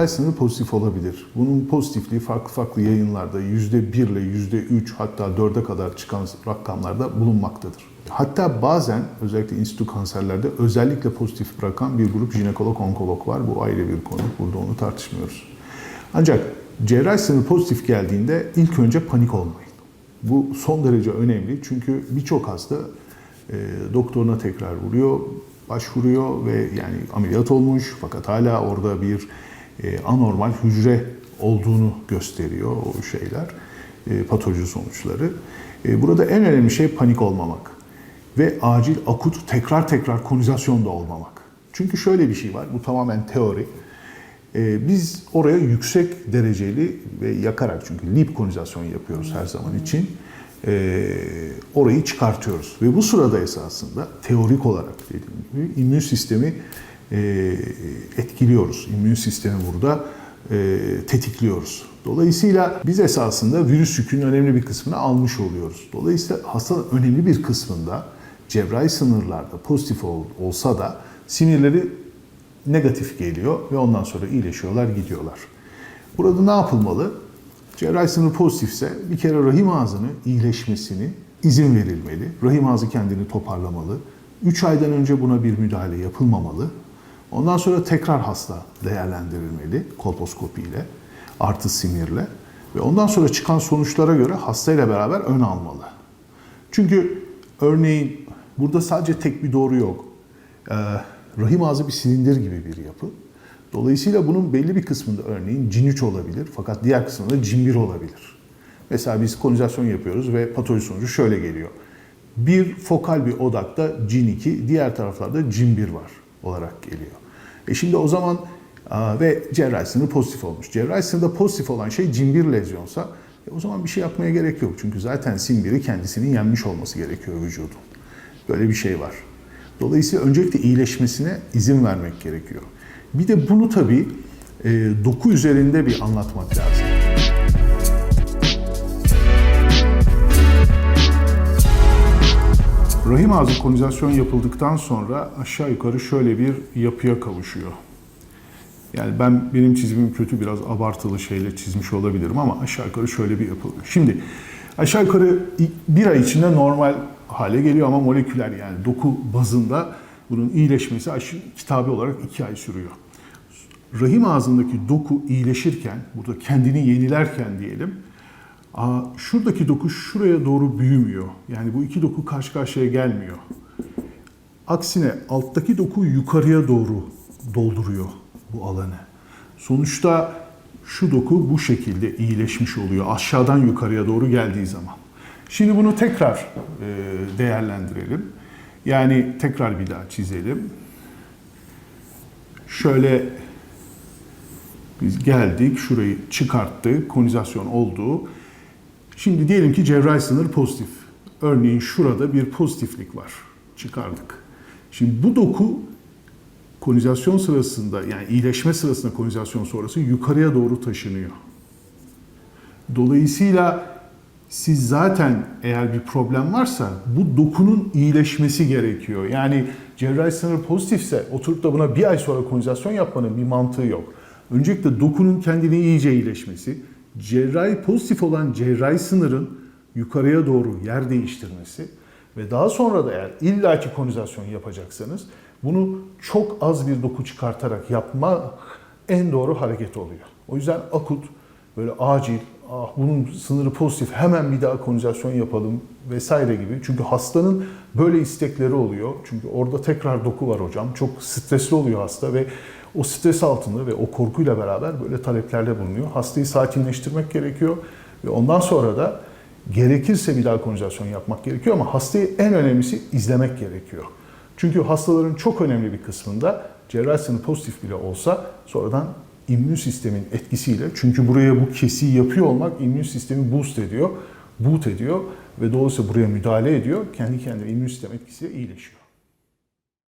cerrahi sınırı pozitif olabilir. Bunun pozitifliği farklı farklı yayınlarda %1 ile %3 hatta 4'e kadar çıkan rakamlarda bulunmaktadır. Hatta bazen özellikle institü kanserlerde özellikle pozitif bırakan bir grup jinekolog onkolog var. Bu ayrı bir konu. Burada onu tartışmıyoruz. Ancak cerrahi sınırı pozitif geldiğinde ilk önce panik olmayın. Bu son derece önemli çünkü birçok hasta e, doktoruna tekrar vuruyor, başvuruyor ve yani ameliyat olmuş fakat hala orada bir e, anormal hücre olduğunu gösteriyor o şeyler, e, patoloji sonuçları. E, burada en önemli şey panik olmamak ve acil akut tekrar tekrar konizasyon da olmamak. Çünkü şöyle bir şey var, bu tamamen teori. Ee, biz oraya yüksek dereceli ve yakarak çünkü lip konizasyon yapıyoruz her zaman için. Orayı çıkartıyoruz. Ve bu sırada esasında teorik olarak dediğim gibi immün sistemi e, etkiliyoruz. İmmün sistemi burada e, tetikliyoruz. Dolayısıyla biz esasında virüs yükünün önemli bir kısmını almış oluyoruz. Dolayısıyla hastanın önemli bir kısmında cerrahi sınırlarda pozitif ol- olsa da sinirleri negatif geliyor ve ondan sonra iyileşiyorlar, gidiyorlar. Burada ne yapılmalı? Cerrahi sınır pozitifse bir kere rahim ağzını iyileşmesini izin verilmeli. Rahim ağzı kendini toparlamalı. 3 aydan önce buna bir müdahale yapılmamalı. Ondan sonra tekrar hasta değerlendirilmeli kolposkopi ile, artı simirle. Ve ondan sonra çıkan sonuçlara göre hastayla beraber ön almalı. Çünkü örneğin burada sadece tek bir doğru yok. Ee, rahim ağzı bir silindir gibi bir yapı. Dolayısıyla bunun belli bir kısmında örneğin cin 3 olabilir fakat diğer kısmında cin 1 olabilir. Mesela biz konizasyon yapıyoruz ve patoloji sonucu şöyle geliyor. Bir fokal bir odakta cin 2, diğer taraflarda cin 1 var olarak geliyor. E şimdi o zaman aa, ve cerrahi sınırı pozitif olmuş. Cerrahi sınırda pozitif olan şey 1 lezyonsa e o zaman bir şey yapmaya gerek yok. Çünkü zaten 1'i kendisinin yenmiş olması gerekiyor vücudun. Böyle bir şey var. Dolayısıyla öncelikle iyileşmesine izin vermek gerekiyor. Bir de bunu tabii e, doku üzerinde bir anlatmak lazım. Rahim ağzı konizasyon yapıldıktan sonra aşağı yukarı şöyle bir yapıya kavuşuyor. Yani ben benim çizimim kötü biraz abartılı şeyle çizmiş olabilirim ama aşağı yukarı şöyle bir yapı oluyor. Şimdi aşağı yukarı bir ay içinde normal hale geliyor ama moleküler yani doku bazında bunun iyileşmesi aşı kitabi olarak iki ay sürüyor. Rahim ağzındaki doku iyileşirken, burada kendini yenilerken diyelim, aa, şuradaki doku şuraya doğru büyümüyor. Yani bu iki doku karşı karşıya gelmiyor. Aksine alttaki doku yukarıya doğru dolduruyor bu alanı. Sonuçta şu doku bu şekilde iyileşmiş oluyor aşağıdan yukarıya doğru geldiği zaman. Şimdi bunu tekrar e, değerlendirelim. Yani tekrar bir daha çizelim. Şöyle biz geldik, şurayı çıkarttık, konizasyon oldu. Şimdi diyelim ki cerrahi sınır pozitif. Örneğin şurada bir pozitiflik var. Çıkardık. Şimdi bu doku konizasyon sırasında yani iyileşme sırasında konizasyon sonrası yukarıya doğru taşınıyor. Dolayısıyla siz zaten eğer bir problem varsa bu dokunun iyileşmesi gerekiyor. Yani cerrahi sınır pozitifse oturup da buna bir ay sonra konizasyon yapmanın bir mantığı yok. Öncelikle dokunun kendini iyice iyileşmesi, cerrahi pozitif olan cerrahi sınırın yukarıya doğru yer değiştirmesi ve daha sonra da eğer illaki konizasyon yapacaksanız bunu çok az bir doku çıkartarak yapma en doğru hareket oluyor. O yüzden akut, böyle acil, ah bunun sınırı pozitif hemen bir daha konizasyon yapalım vesaire gibi. Çünkü hastanın böyle istekleri oluyor. Çünkü orada tekrar doku var hocam. Çok stresli oluyor hasta ve o stres altında ve o korkuyla beraber böyle taleplerde bulunuyor. Hastayı sakinleştirmek gerekiyor ve ondan sonra da gerekirse bir daha konizasyon yapmak gerekiyor ama hastayı en önemlisi izlemek gerekiyor. Çünkü hastaların çok önemli bir kısmında cerrahi sınır pozitif bile olsa sonradan immün sistemin etkisiyle çünkü buraya bu kesiyi yapıyor olmak immün sistemi boost ediyor, boot ediyor ve dolayısıyla buraya müdahale ediyor. Kendi kendine immün sistem etkisiyle iyileşiyor.